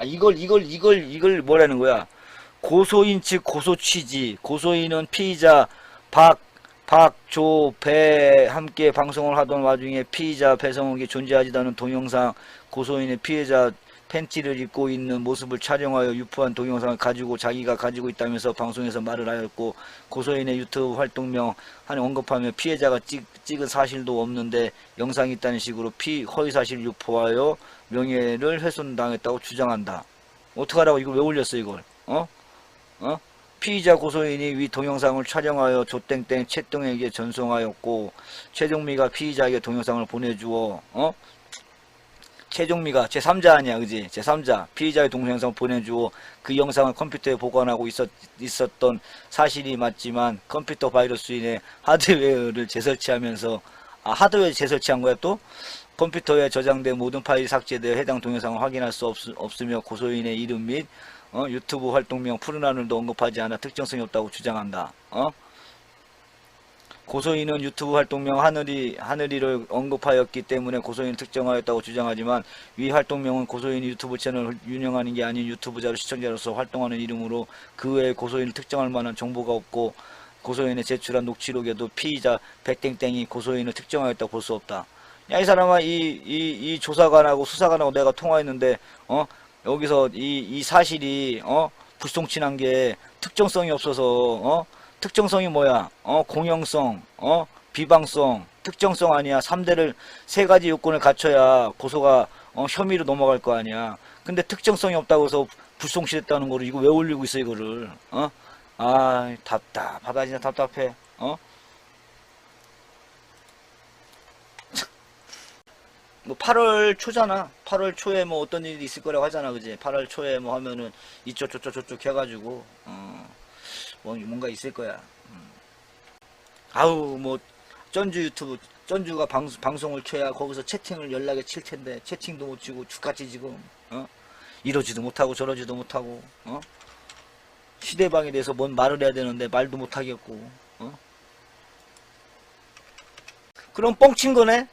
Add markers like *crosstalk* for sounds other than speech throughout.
아 이걸 이걸 이걸 이걸 뭐라는 거야? 고소인 측 고소 취지. 고소인은 피의자 박 박 조 배 함께 방송을 하던 와중에 피의자 배성욱이 존재하지도 않은 동영상 고소인의 피해자 팬티를 입고 있는 모습을 촬영하여 유포한 동영상을 가지고 자기가 가지고 있다면서 방송에서 말을 하였고 고소인의 유튜브 활동명 한 언급하며 피해자가 찍, 찍은 사실도 없는데 영상이 있다는 식으로 피 허위 사실 유포하여 명예를 훼손당했다고 주장한다. 어떡하라고 이걸 왜 올렸어 이걸? 어? 어? 피의자 고소인이 위 동영상을 촬영하여 조땡땡 채동에게 전송하였고 최종미가 피의자에게 동영상을 보내주어 어? 최종미가 제3자 아니야 그지 제3자 피의자의 동영상 보내주어 그 영상을 컴퓨터에 보관하고 있었, 있었던 사실이 맞지만 컴퓨터 바이러스 인해 하드웨어를 재설치하면서 아 하드웨어 재설치한 거야 또? 컴퓨터에 저장된 모든 파일이 삭제되어 해당 동영상을 확인할 수 없, 없으며 고소인의 이름 및 어, 유튜브 활동명 푸른 하늘도 언급하지 않아 특정성이 없다고 주장한다. 어? 고소인은 유튜브 활동명 하늘이 하늘이를 언급하였기 때문에 고소인을 특정하였다고 주장하지만 위 활동명은 고소인이 유튜브 채널을 운영하는 게 아닌 유튜브자로 시청자로서 활동하는 이름으로 그 외에 고소인을 특정할 만한 정보가 없고 고소인의 제출한 녹취록에도 피의자 백땡땡이 고소인을 특정하였다고 볼 수 없다. 야 이 사람아 이이이 조사관하고 수사관하고 내가 통화했는데 어? 여기서 이 이 사실이 어? 불송치는 게 특정성이 없어서 어 특정성이 뭐야? 어, 공영성, 어, 비방성, 특정성 아니야. 3대를 세 가지 요건을 갖춰야 고소가 어, 혐의로 넘어갈 거 아니야. 근데 특정성이 없다고 해서 불송치했다는 거를 이거 왜 올리고 있어 이거를? 어? 아, 답답하다 진짜 답답해. 어? 뭐 8월 초잖아. 8월 초에 뭐 어떤 일이 있을 거라고 하잖아, 그지? 8월 초에 뭐 하면은 이쪽 저쪽 저쪽 해 가지고 어, 뭐 뭔가 있을 거야. 음. 아우 뭐 전주 유튜브 전주가 방, 방송 을 켜야 거기서 채팅을 연락에 칠 텐데 채팅도 못 치고 죽같이 지금 어? 이러지도 못하고 저러지도 못하고 어? 시대방에 대해서 뭔 말을 해야 되는데 말도 못 하겠고 어? 그럼 뻥친 거네?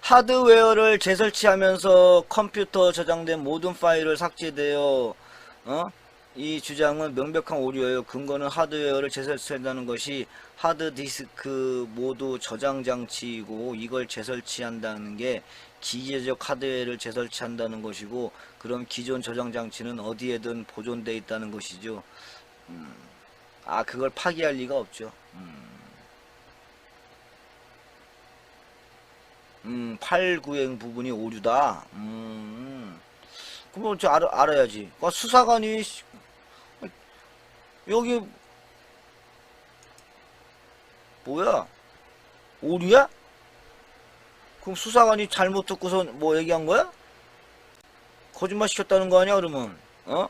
하드웨어를 재설치하면서 컴퓨터 저장된 모든 파일을 삭제되어 어? 이 주장은 명백한 오류예요. 근거는 하드웨어를 재설치한다는 것이 하드디스크 모두 저장 장치이고 이걸 재설치한다는 게 기계적 하드웨어를 재설치한다는 것이고 그럼 기존 저장 장치는 어디에든 보존되어 있다는 것이죠. 음, 아 그걸 파기할 리가 없죠. 음. 음, 8, 9행 부분이 오류다. 음, 그럼 저 알아, 알아야지. 그 수사관이, 씨, 여기, 뭐야? 오류야? 그럼 수사관이 잘못 듣고서 뭐 얘기한 거야? 거짓말 시켰다는 거 아니야, 그러면? 어?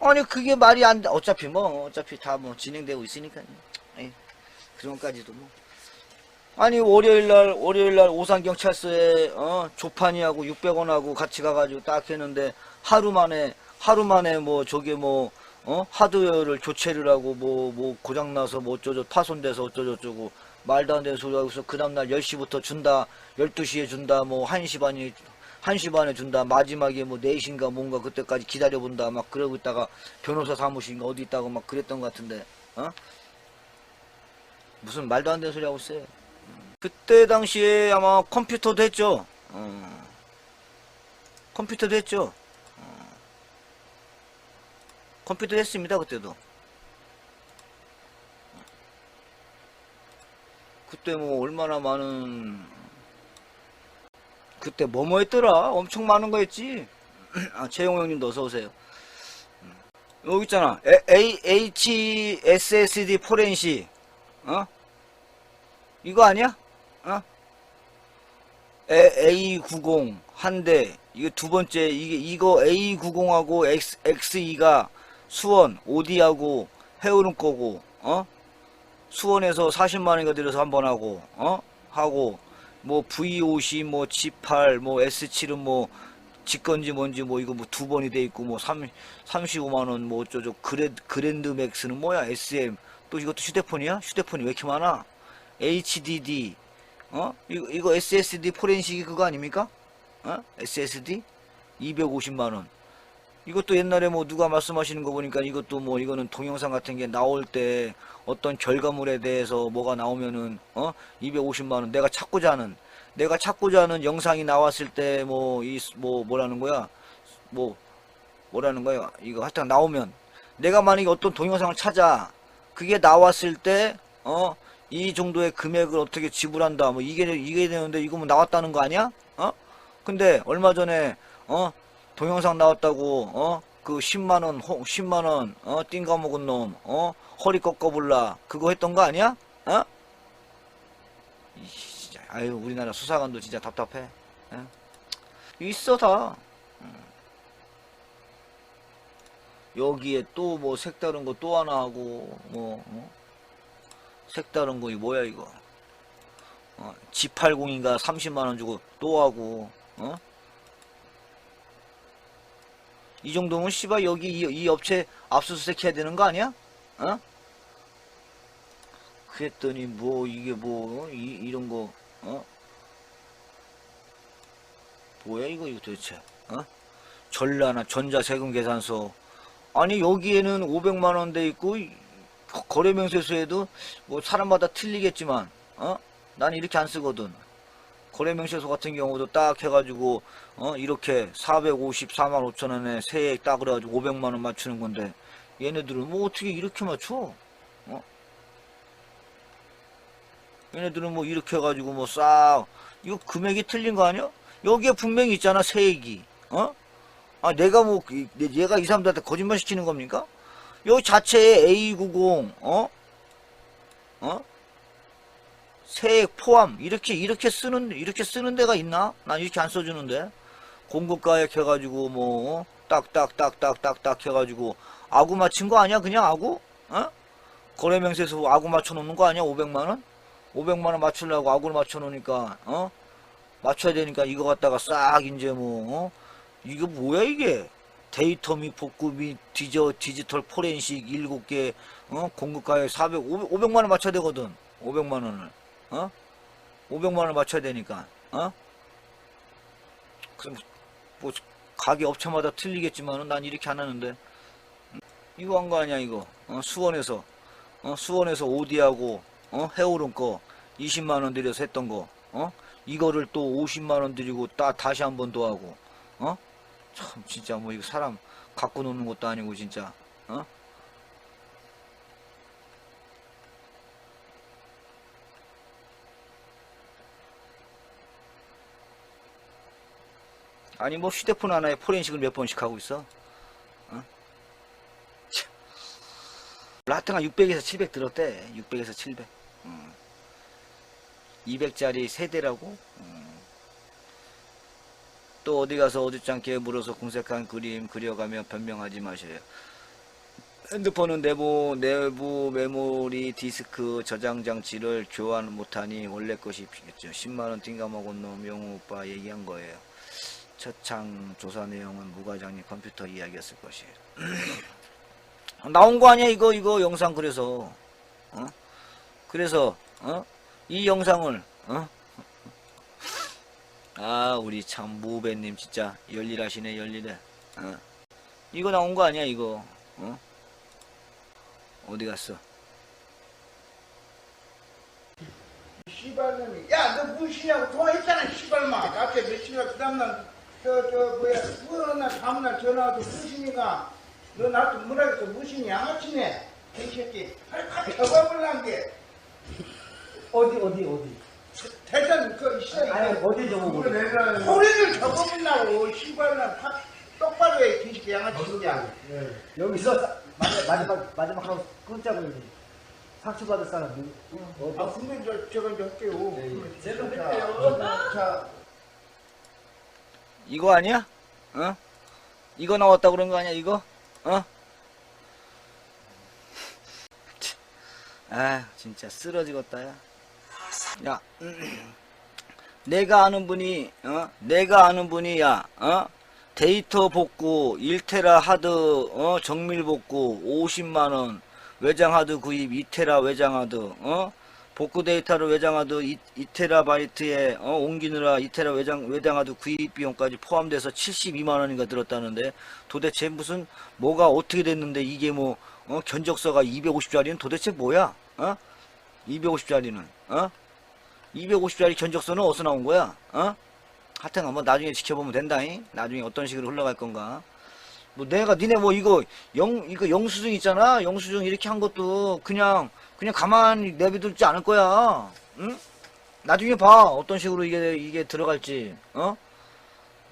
아니, 그게 말이 안 돼. 어차피 뭐, 어차피 다 뭐 진행되고 있으니까요. 에이. 그런 것까지도 뭐. 아니 월요일 날 월요일 날 오산 경찰서에 어 조판이하고 600원하고 같이 가가지고 딱 했는데 하루 만에 하루 만에 뭐 저게 뭐 어 하드웨어를 교체를 하고 뭐 뭐 고장 나서 뭐 어쩌저 파손돼서 어쩌저쩌고 말도 안 되는 소리 하고 서 그 다음날 10시부터 준다 12시에 준다 뭐 1시 반이 1시 반에 준다 마지막에 뭐 4시인가 뭔가 그때까지 기다려본다 막 그러고 있다가 변호사 사무실인가 어디 있다고 막 그랬던 것 같은데 어 무슨 말도 안 되는 소리 하고 있어요. 그때 당시에 아마 컴퓨터도 했죠. 어. 컴퓨터도 했죠. 어. 컴퓨터 했습니다. 그때도. 그때 뭐 얼마나 많은 그때 뭐뭐 했더라. 엄청 많은 거 했지. *clears throat* 아, 최용 형님도 어서 오세요. 음. 여기 있잖아. HSSD 포렌식. 어? 이거 아니야? 어? A, 9 0 한 대. 이게 두 번째, 이게, 이거 A90하고 X, X2가 수원, 오디하고 해오는 거고, 어? 수원에서 40만 원인가 들여서 한 번 하고, 어? 하고, 뭐 V50, 뭐 G8, 뭐 S7은 뭐, 직건지 뭔지 뭐 이거 뭐 두 번이 돼 있고 뭐 3, 35만 원 뭐 어쩌죠 그래, 그랜드 맥스는 뭐야 SM 또 이것도 휴대폰이야? 휴대폰이 왜 이렇게 많아? HDD 어? 이거, 이거 SSD 포렌식이 그거 아닙니까? 어? SSD 250만 원. 이것도 옛날에 뭐 누가 말씀하시는 거 보니까 이것도 뭐 이거는 동영상 같은 게 나올 때 어떤 결과물에 대해서 뭐가 나오면은 어 250만 원 내가 찾고자 하는 내가 찾고자 하는 영상이 나왔을 때 뭐 이뭐 뭐라는 거야 뭐 뭐라는 거야 이거 하여튼 나오면 내가 만약에 어떤 동영상을 찾아 그게 나왔을 때 어 이 정도의 금액을 어떻게 지불한다. 뭐 이게 이게 되는데 이거 뭐 나왔다는 거 아니야? 어? 근데 얼마 전에 어? 동영상 나왔다고 어? 그 10만 원 10만 원 어? 띵가 먹은 놈 어? 허리 꺾어 불라. 그거 했던 거 아니야? 어? 이, 진짜 아유 우리나라 수사관도 진짜 답답해. 어? 있어 다. 음. 여기에 또 뭐 색다른 거 또 하나 하고 뭐 어? 색다른 거 이 뭐야 이거 어, G80인가 30만 원 주고 또 하고 어? 이 정도면 씨발 여기 이, 이 업체 압수수색 해야 되는 거 아니야? 어? 그랬더니 뭐 이게 뭐 이, 이런 거 어? 뭐야 이거 이거 도대체 어? 전라나 전자세금 계산서 아니 여기에는 500만 원 돼 있고 이- 거- 거래 명세서에도 뭐 사람마다 틀리겠지만 어? 난 이렇게 안 쓰거든 거래 명세서 같은 경우도 딱 해가지고 어 이렇게 454만 5천 원에 세액 딱 그래가지고 500만 원 맞추는 건데 얘네들은 뭐 어떻게 이렇게 맞춰? 어? 얘네들은 뭐 이렇게 해가지고 뭐 싹 이거 금액이 틀린 거 아니야? 여기에 분명히 있잖아 세액이 어? 아 내가 뭐 이- 얘가 이 사람들한테 거짓말 시키는 겁니까? 여기 자체에 A90 어? 어? 세액 포함 이렇게 이렇게 쓰는 이렇게 쓰는 데가 있나? 난 이렇게 안 써주는데 공급가액 해가지고 뭐 딱딱딱딱딱딱 해가지고 아구 맞춘 거 아니야 그냥 아구? 어? 거래명세서 아구 맞춰 놓는 거 아니야 500만 원? 500만 원 맞추려고 아구를 맞춰 놓으니까 어? 맞춰야 되니까 이거 갖다가 싹 이제 뭐 어? 이거 뭐야 이게 데이터 및 복구 및 디저, 디지털 포렌식 7개 어? 공급가액 400 500, 500만 원 맞춰야 되거든 500만 원을 어? 500만 원을 맞춰야 되니까, 어? 그럼, 뭐, 가게 업체마다 틀리겠지만은 난 이렇게 안 하는데. 음, 이거 한 거 아니야, 이거. 어, 수원에서. 어, 수원에서 오디하고, 어, 해오른 거, 20만원 들여서 했던 거, 어? 이거를 또 50만원 들이고, 따, 다시 한 번 더 하고, 어? 참, 진짜 뭐, 이거 사람 갖고 노는 것도 아니고, 진짜, 어? 아니 뭐 휴대폰 하나에 포렌식을 몇 번씩 하고 있어? 어? 참. 라트가 600에서 700 들었대. 600에서 700. 음. 200짜리 세대라고? 음. 또 어디 가서 어줍잖게 물어서 궁색한 그림 그려가며 변명하지 마세요. 핸드폰은 내부 내부 메모리 디스크 저장 장치를 교환 못하니 원래 것이 필요했죠. 10만 원 띵가 먹은 놈 영우 오빠 얘기한 거예요. 첫창 조사 내용은 무과장님 컴퓨터 이야기였을 것이에요. *clears throat* 나온 거 아니야 이거 이거 영상 그래서 어? 그래서 어? 이 영상을 어? 아 우리 참 무배님 진짜 열일하시네 열일해. 어? 이거 나온 거 아니야 이거? 어? 어디 갔어? 씨발놈이. 야너 무엇이냐고 통화했잖아 씨발마 갑자기 며칠 날 그 다음날 저 저 뭐야 그날 다음날 전화 와서 무엇이니까 너 나한테 뭐라겠어? 무엇이니 양아치네. 이 새끼. 팔팔 접어볼란 게. 어디 어디 어디 대전 그 시장에 아니 어디 적어보래 소리를 접어보려고 씨발놈 팍 똑바로 해 뒤집게 양아치냐 네. 여기서 마지막 마지막 마지막 하고 끊자고 여기 상처 받을 사람 누구 아 어디 근데 저 제가 이제 할게요 네, 예. 제가 할게요 자 이거 아니야? 어? 이거 나왔다 그런 거 아니야 이거? 어? 치. 아 진짜 쓰러지겠다 야. 야 음. *clears throat* 내가 아는 분이 어? 내가 아는 분이 야 어? 데이터 복구 1테라 하드 어? 정밀 복구 50만 원 외장 하드 구입 2테라 외장 하드 어? 복구 데이터를 외장 하드 2, 2테라 바이트에 어, 옮기느라 2테라 외장 외장 하드 구입 비용까지 포함돼서 72만 원인가 들었다는데 도대체 무슨 뭐가 어떻게 됐는데 이게 뭐 어, 견적서가 250짜리는 도대체 뭐야? 어? 250짜리는 어? 250짜리 견적서는 어디서 나온 거야? 어? 하여튼 한번 나중에 지켜보면 된다잉. 나중에 어떤 식으로 흘러갈 건가. 뭐 내가 니네 뭐 이거 영 이거 영수증 있잖아. 영수증 이렇게 한 것도 그냥 그냥 가만히 내비두지 않을 거야. 응? 나중에 봐. 어떤 식으로 이게 이게 들어갈지. 어?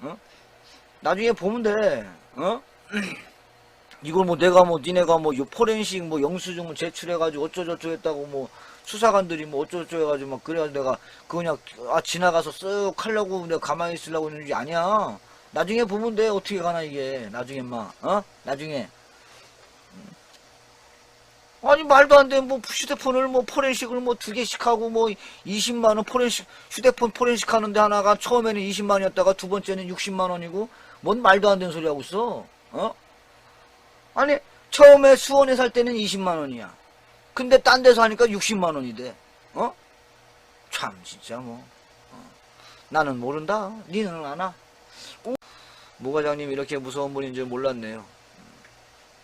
어? 나중에 보면 돼. 어? *clears throat* 이걸 뭐 내가 뭐 니네가 뭐요 포렌식 뭐 영수증을 제출해가지고 어쩌저쩌 했다고 뭐 수사관들이 뭐 어쩌저쩌 해가지고 막 그래가지고 내가 그냥 아 지나가서 쓱 하려고 내가 가만히 있으려고 했는 게 아니야. 나중에 보면 돼 어떻게 가나 이게 나중에 막 어? 나중에 음. 아니 말도 안 돼 뭐 휴대폰을 뭐 포렌식을 뭐 두 개씩 하고 뭐 20만 원 포렌식 휴대폰 포렌식 하는데 하나가 처음에는 20만 원이었다가 두 번째는 60만 원이고 뭔 말도 안 되는 소리 하고 있어 어? 아니 처음에 수원에 살 때는 20만 원이야 근데 딴 데서 하니까 60만 원이 돼. 어? 참 진짜 뭐. 어. 나는 모른다. 니는 아나 모 과장님 이렇게 무서운 분인 줄 몰랐네요.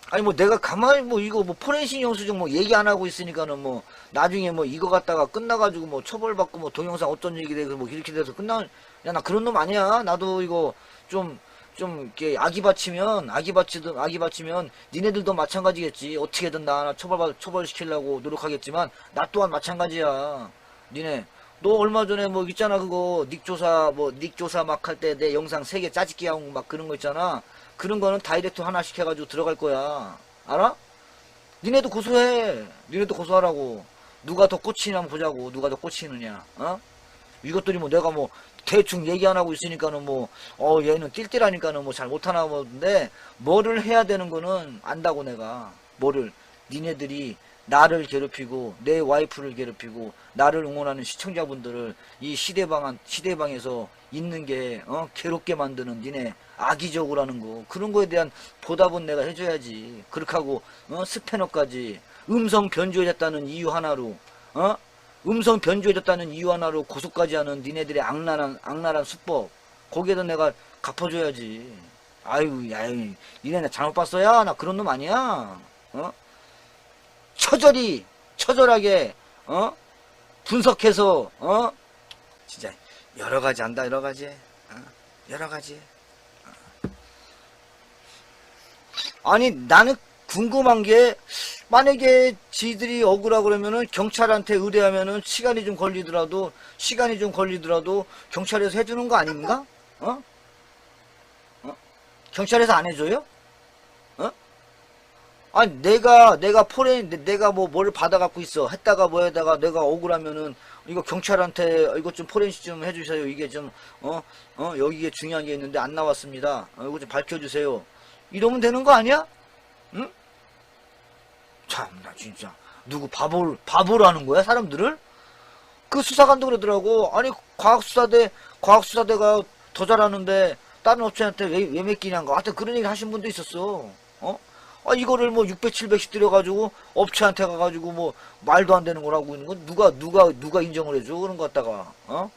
아니 뭐 내가 가만히 뭐 이거 뭐 포렌식 영수증 뭐 얘기 안 하고 있으니까는 뭐 나중에 뭐 이거 갖다가 끝나가지고 뭐 처벌받고 뭐 동영상 어떤 얘기 되고 뭐 이렇게 돼서 끝나. 야나 그런 놈 아니야. 나도 이거 좀 좀 이렇게 아기 바치면 아기 바치든 아기 바치면 니네들도 마찬가지겠지. 어떻게든 나 하나 처벌받 처벌시키려고 노력하겠지만 나 또한 마찬가지야. 니네. 너 얼마 전에 뭐 있잖아 그거. 닉 조사 뭐 닉 조사 막 할 때 내 영상 세 개 짜집기 하고 막 그런 거 있잖아. 그런 거는 다이렉트 하나씩 해가지고 들어갈 거야. 알아? 니네도 고소해. 니네도 고소하라고. 누가 더 꽂히냐 보자고. 누가 더 꽂히느냐. 어? 이것들이 뭐 내가 뭐 대충 얘기 안 하고 있으니까는 뭐 어 얘는 띨띨하니까는 뭐 잘 못하나 보는데 뭐를 해야 되는 거는 안다고 내가. 뭐를. 니네들이 나를 괴롭히고 내 와이프를 괴롭히고 나를 응원하는 시청자분들을 이 시대방 시대방에서 있는 게 어, 괴롭게 만드는 니네 악의적으로 하는 거. 그런 거에 대한 보답은 내가 해줘야지. 그렇게 하고 어, 스패너까지 음성 변조해졌다는 이유 하나로 어 음성 변조해졌다는 이유 하나로 고소까지 하는 니네들의 악랄한 악랄한 수법. 거기에다 내가 갚아줘야지. 아유 야유 니네 나 잘못 봤어야? 나 그런 놈 아니야? 어? 처절히 처절하게 어? 분석해서 어? 진짜 여러 가지 한다 여러 가지. 어? 여러 가지. 어. 아니 나는 궁금한 게 만약에 지들이 억울하고 그러면은 경찰한테 의뢰하면은 시간이 좀 걸리더라도 시간이 좀 걸리더라도 경찰에서 해주는 거 아닌가? 어? 어? 경찰에서 안 해줘요? 어? 아니 내가 내가 포렌 내- 내가 뭐 뭘 받아갖고 있어 했다가 뭐 에다가 내가 억울하면은 이거 경찰한테 이거 좀 포렌식 좀 해주세요 이게 좀어어 여기에 중요한 게 있는데 안 나왔습니다 어, 이거 좀 밝혀주세요 이러면 되는 거 아니야? 응? 참나 진짜 누구 바보를 바보라는 거야 사람들을? 그 수사관도 그러더라고 아니 과학수사대 과학수사대가 더 잘하는데 다른 업체한테 왜, 왜 맡기냐는 거 하여튼 그런 얘기 하신 분도 있었어 어? 아 이거를 뭐 600, 700씩 들여가지고 업체한테 가가지고 뭐 말도 안 되는 거라고 있는 건 누가 누가 누가 인정을 해줘 그런 거 갖다가 어?